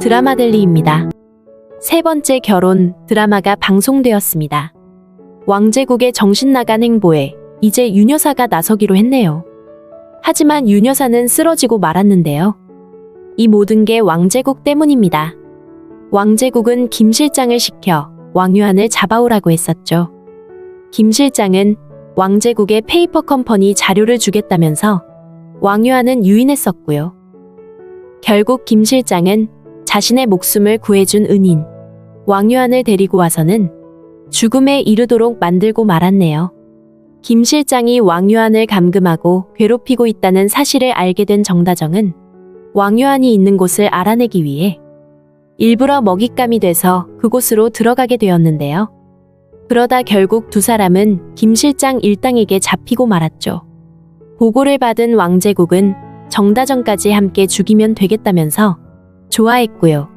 드라마델리입니다. 세 번째 결혼 드라마가 방송되었습니다. 왕제국의 정신나간 행보에 이제 윤여사가 나서기로 했네요. 하지만 윤여사는 쓰러지고 말았는데요. 이 모든 게 왕제국 때문입니다. 왕제국은 김 실장을 시켜 왕유한을 잡아오라고 했었죠. 김 실장은 왕제국의 페이퍼 컴퍼니 자료를 주겠다면서 왕유한은 유인했었고요. 결국 김 실장은 자신의 목숨을 구해준 은인 왕유한을 데리고 와서는 죽음에 이르도록 만들고 말았네요. 김 실장이 왕유한을 감금하고 괴롭히고 있다는 사실을 알게 된 정다정은 왕유한이 있는 곳을 알아내기 위해 일부러 먹잇감이 돼서 그곳으로 들어가게 되었는데요. 그러다 결국 두 사람은 김 실장 일당에게 잡히고 말았죠. 보고를 받은 왕제국은 정다정까지 함께 죽이면 되겠다면서 좋아했고요.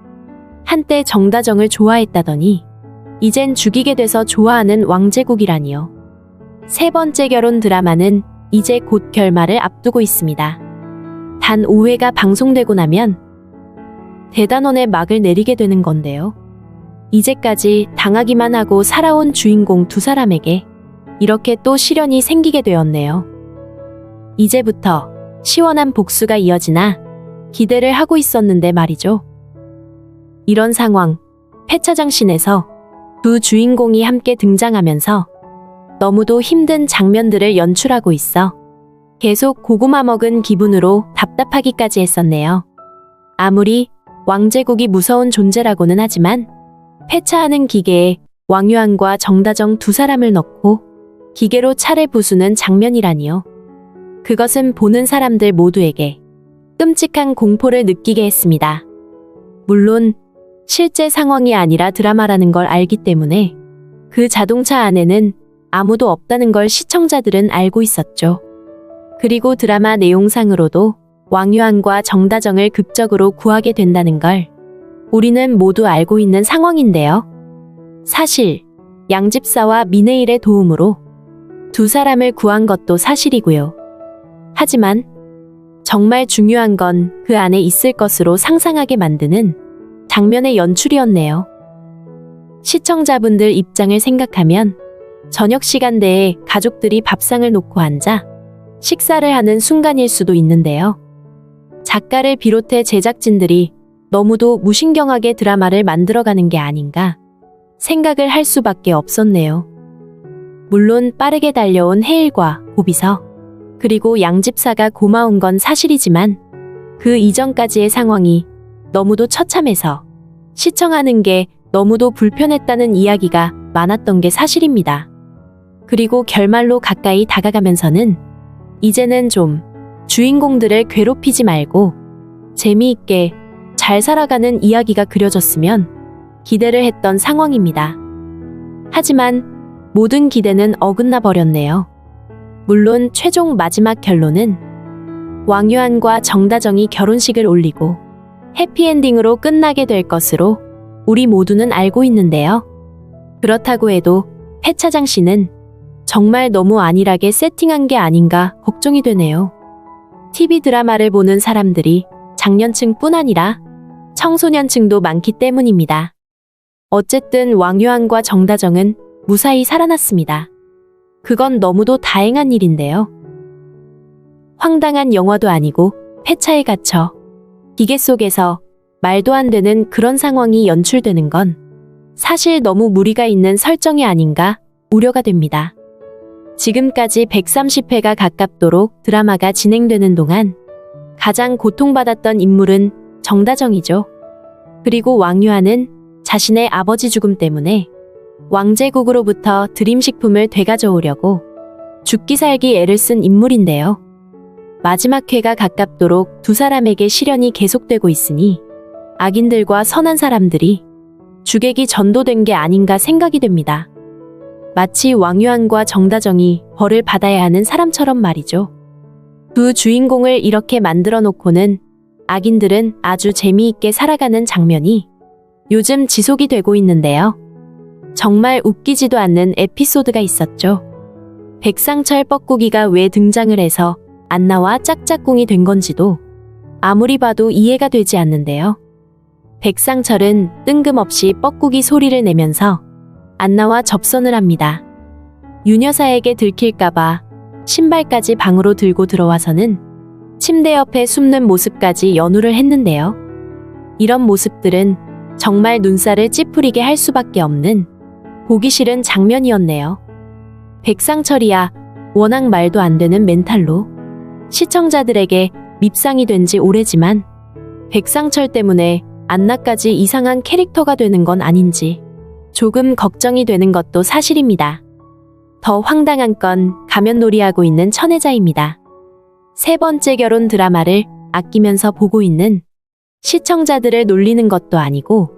한때 정다정을 좋아했다더니 이젠 죽이게 돼서 좋아하는 왕제국이라니요. 세 번째 결혼 드라마는 이제 곧 결말을 앞두고 있습니다. 단 5회가 방송되고 나면 대단원의 막을 내리게 되는 건데요. 이제까지 당하기만 하고 살아온 주인공 두 사람에게 이렇게 또 시련이 생기게 되었네요. 이제부터 시원한 복수가 이어지나 기대를 하고 있었는데 말이죠. 이런 상황, 폐차장신에서 두 주인공이 함께 등장하면서 너무도 힘든 장면들을 연출하고 있어 계속 고구마 먹은 기분으로 답답하기까지 했었네요. 아무리 왕제국이 무서운 존재라고는 하지만 폐차하는 기계에 왕유한과 정다정 두 사람을 넣고 기계로 차를 부수는 장면이라니요. 그것은 보는 사람들 모두에게 끔찍한 공포를 느끼게 했습니다. 물론 실제 상황이 아니라 드라마라는 걸 알기 때문에 그 자동차 안에는 아무도 없다는 걸 시청자들은 알고 있었죠. 그리고 드라마 내용상으로도 왕유한과 정다정을 극적으로 구하게 된다는 걸 우리는 모두 알고 있는 상황인데요. 사실 양집사와 미네일의 도움으로 두 사람을 구한 것도 사실이고요. 하지만 정말 중요한 건 그 안에 있을 것으로 상상하게 만드는 장면의 연출이었네요. 시청자분들 입장을 생각하면 저녁 시간대에 가족들이 밥상을 놓고 앉아 식사를 하는 순간일 수도 있는데요. 작가를 비롯해 제작진들이 너무도 무신경하게 드라마를 만들어가는 게 아닌가 생각을 할 수밖에 없었네요. 물론 빠르게 달려온 해일과 고비서 그리고 양집사가 고마운 건 사실이지만 그 이전까지의 상황이 너무도 처참해서 시청하는 게 너무도 불편했다는 이야기가 많았던 게 사실입니다. 그리고 결말로 가까이 다가가면서는 이제는 좀 주인공들을 괴롭히지 말고 재미있게 잘 살아가는 이야기가 그려졌으면 기대를 했던 상황입니다. 하지만 모든 기대는 어긋나 버렸네요. 물론 최종 마지막 결론은 왕유한과 정다정이 결혼식을 올리고 해피엔딩으로 끝나게 될 것으로 우리 모두는 알고 있는데요. 그렇다고 해도 해차장 씨는 정말 너무 안일하게 세팅한 게 아닌가 걱정이 되네요. TV 드라마를 보는 사람들이 장년층뿐 아니라 청소년층도 많기 때문입니다. 어쨌든 왕유한과 정다정은 무사히 살아났습니다. 그건 너무도 다행한 일인데요. 황당한 영화도 아니고 폐차에 갇혀 기계 속에서 말도 안 되는 그런 상황이 연출되는 건 사실 너무 무리가 있는 설정이 아닌가 우려가 됩니다. 지금까지 130회가 가깝도록 드라마가 진행되는 동안 가장 고통받았던 인물은 정다정이죠. 그리고 왕유한은 자신의 아버지 죽음 때문에 왕제국으로부터 드림식품을 되가져오려고 죽기 살기 애를 쓴 인물인데요. 마지막 회가 가깝도록 두 사람에게 시련이 계속되고 있으니 악인들과 선한 사람들이 주객이 전도된 게 아닌가 생각이 됩니다. 마치 왕유한과 정다정이 벌을 받아야 하는 사람처럼 말이죠. 두 주인공을 이렇게 만들어 놓고는 악인들은 아주 재미있게 살아가는 장면이 요즘 지속이 되고 있는데요. 정말 웃기지도 않는 에피소드가 있었죠. 백상철 뻐꾸기가 왜 등장을 해서 안 나와 짝짝꿍이 된 건지도 아무리 봐도 이해가 되지 않는데요. 백상철은 뜬금없이 뻐꾸기 소리를 내면서 안나와 접선을 합니다. 유여사에게 들킬까봐 신발까지 방으로 들고 들어와서는 침대 옆에 숨는 모습까지 연우를 했는데요. 이런 모습들은 정말 눈살을 찌푸리게 할 수밖에 없는 보기 싫은 장면이었네요. 백상철이야 워낙 말도 안 되는 멘탈로 시청자들에게 밉상이 된 지 오래지만 백상철 때문에 안나까지 이상한 캐릭터가 되는 건 아닌지 조금 걱정이 되는 것도 사실입니다. 더 황당한 건 가면놀이하고 있는 천혜자입니다. 세 번째 결혼 드라마를 아끼면서 보고 있는 시청자들을 놀리는 것도 아니고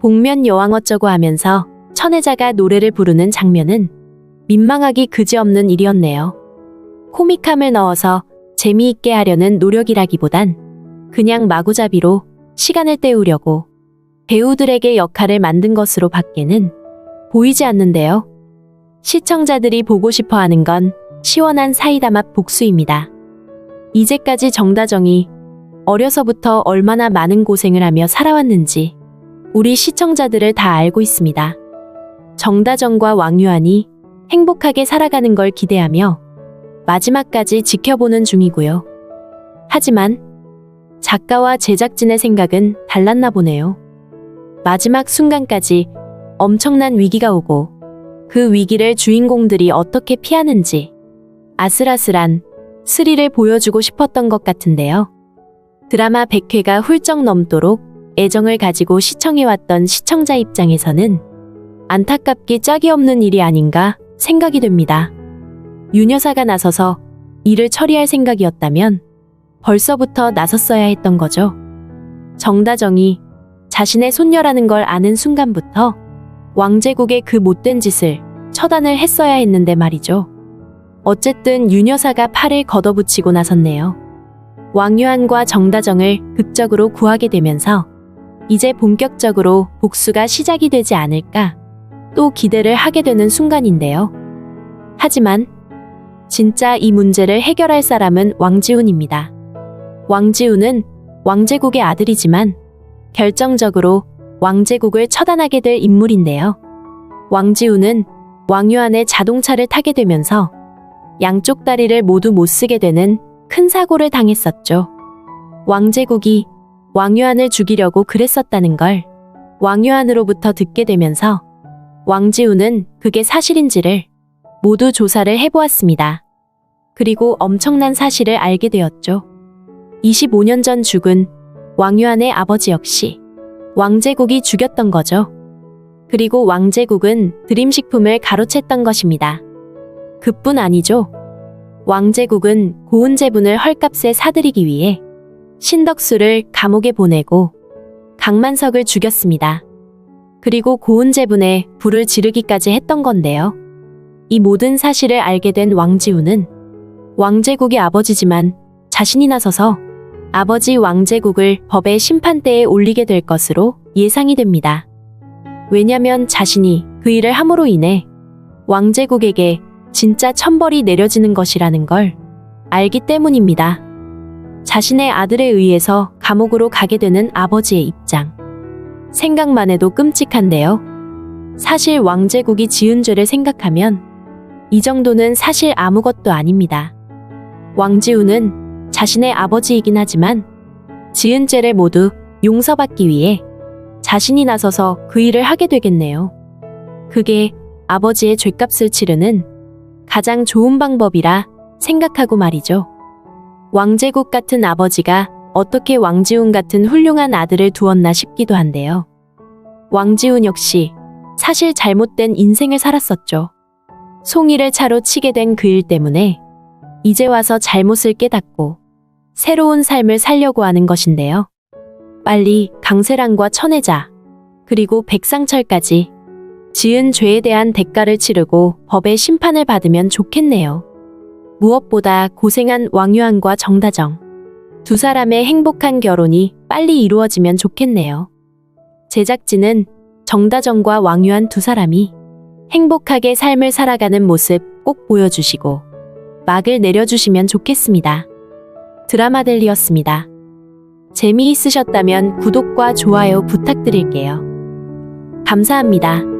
복면 여왕 어쩌고 하면서 천혜자가 노래를 부르는 장면은 민망하기 그지없는 일이었네요. 코믹함을 넣어서 재미있게 하려는 노력이라기보단 그냥 마구잡이로 시간을 때우려고 배우들에게 역할을 만든 것으로 밖에는 보이지 않는데요. 시청자들이 보고 싶어 하는 건 시원한 사이다 맛 복수입니다. 이제까지 정다정이 어려서부터 얼마나 많은 고생을 하며 살아왔는지 우리 시청자들을 다 알고 있습니다. 정다정과 왕유한이 행복하게 살아가는 걸 기대하며 마지막까지 지켜보는 중이고요. 하지만 작가와 제작진의 생각은 달랐나 보네요. 마지막 순간까지 엄청난 위기가 오고 그 위기를 주인공들이 어떻게 피하는지 아슬아슬한 스릴을 보여주고 싶었던 것 같은데요. 드라마 100회가 훌쩍 넘도록 애정을 가지고 시청해왔던 시청자 입장에서는 안타깝기 짝이 없는 일이 아닌가 생각이 됩니다. 윤여사가 나서서 일을 처리할 생각이었다면 벌써부터 나섰어야 했던 거죠. 정다정이 자신의 손녀라는 걸 아는 순간부터 왕제국의 그 못된 짓을 처단을 했어야 했는데 말이죠. 어쨌든 윤여사가 팔을 걷어붙이고 나섰네요. 왕유한과 정다정을 극적으로 구하게 되면서 이제 본격적으로 복수가 시작이 되지 않을까 또 기대를 하게 되는 순간인데요. 하지만 진짜 이 문제를 해결할 사람은 왕지훈입니다. 왕지훈은 왕제국의 아들이지만 결정적으로 왕제국을 처단하게 될 인물인데요. 왕지훈은 왕유한의 자동차를 타게 되면서 양쪽 다리를 모두 못 쓰게 되는 큰 사고를 당했었죠. 왕제국이 왕유한을 죽이려고 그랬었다는 걸 왕유한으로부터 듣게 되면서 왕지훈은 그게 사실인지를 모두 조사를 해보았습니다. 그리고 엄청난 사실을 알게 되었죠. 25년 전 죽은 왕유한의 아버지 역시 왕제국이 죽였던 거죠. 그리고 왕제국은 드림식품을 가로챘던 것입니다. 그뿐 아니죠. 왕제국은 고은제분을 헐값에 사들이기 위해 신덕수를 감옥에 보내고 강만석을 죽였습니다. 그리고 고은제분에 불을 지르기까지 했던 건데요. 이 모든 사실을 알게 된 왕지우는 왕제국의 아버지지만 자신이 나서서 아버지 왕제국을 법의 심판대에 올리게 될 것으로 예상이 됩니다. 왜냐면 자신이 그 일을 함으로 인해 왕제국에게 진짜 천벌이 내려지는 것이라는 걸 알기 때문입니다. 자신의 아들에 의해서 감옥으로 가게 되는 아버지의 입장. 생각만 해도 끔찍한데요. 사실 왕제국이 지은 죄를 생각하면 이 정도는 사실 아무것도 아닙니다. 왕지우는 자신의 아버지이긴 하지만 지은 죄를 모두 용서받기 위해 자신이 나서서 그 일을 하게 되겠네요. 그게 아버지의 죄값을 치르는 가장 좋은 방법이라 생각하고 말이죠. 왕제국 같은 아버지가 어떻게 왕지훈 같은 훌륭한 아들을 두었나 싶기도 한데요. 왕지훈 역시 사실 잘못된 인생을 살았었죠. 송이를 차로 치게 된 그 일 때문에 이제 와서 잘못을 깨닫고 새로운 삶을 살려고 하는 것인데요. 빨리 강세랑과 천혜자, 그리고 백상철까지 지은 죄에 대한 대가를 치르고 법의 심판을 받으면 좋겠네요. 무엇보다 고생한 왕유한과 정다정. 두 사람의 행복한 결혼이 빨리 이루어지면 좋겠네요. 제작진은 정다정과 왕유한 두 사람이 행복하게 삶을 살아가는 모습 꼭 보여주시고 막을 내려주시면 좋겠습니다. 드라마들이었습니다. 재미있으셨다면 구독과 좋아요 부탁드릴게요. 감사합니다.